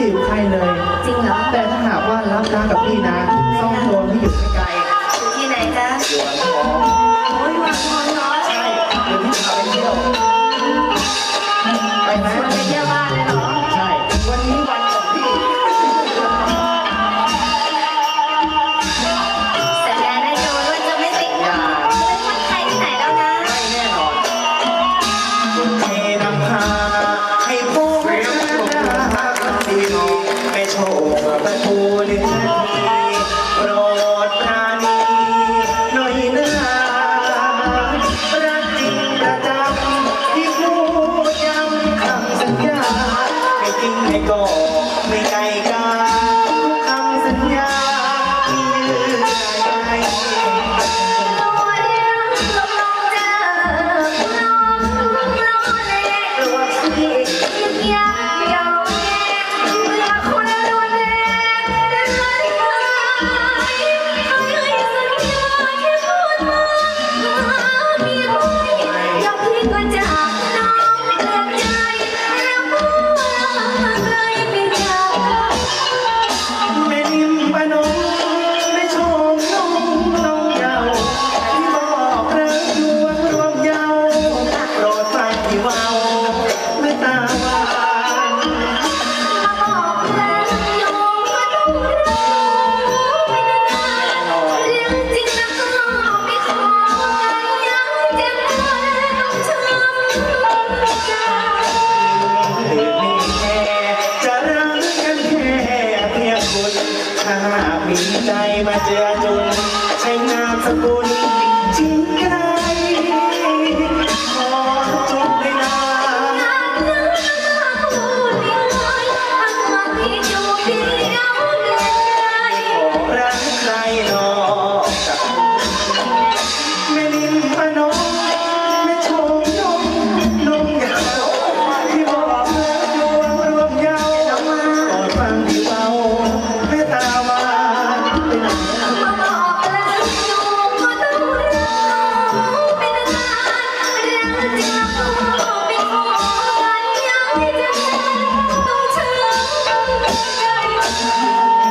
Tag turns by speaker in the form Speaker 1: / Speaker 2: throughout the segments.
Speaker 1: จีบใครเลย
Speaker 2: จริงเหรอ
Speaker 1: แต่ถ้าหากว่ารับรักกับพี่นะต้องโดนที่อยู่ไกล
Speaker 2: อยู่ที่ไหนจ๊ะ
Speaker 1: อยู่อ่งทอง
Speaker 2: โอ้ยวังทอง
Speaker 1: เนาะใช่เดี๋ย
Speaker 2: วพี่พาไป
Speaker 1: เที่ยวไป
Speaker 2: ไห
Speaker 1: ม ใจมาเจอจุนใช้นามสกุลจริงกัน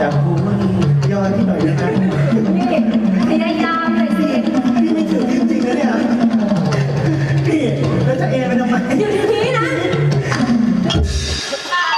Speaker 1: จากภูมิยอดที่หน่อยนะครับ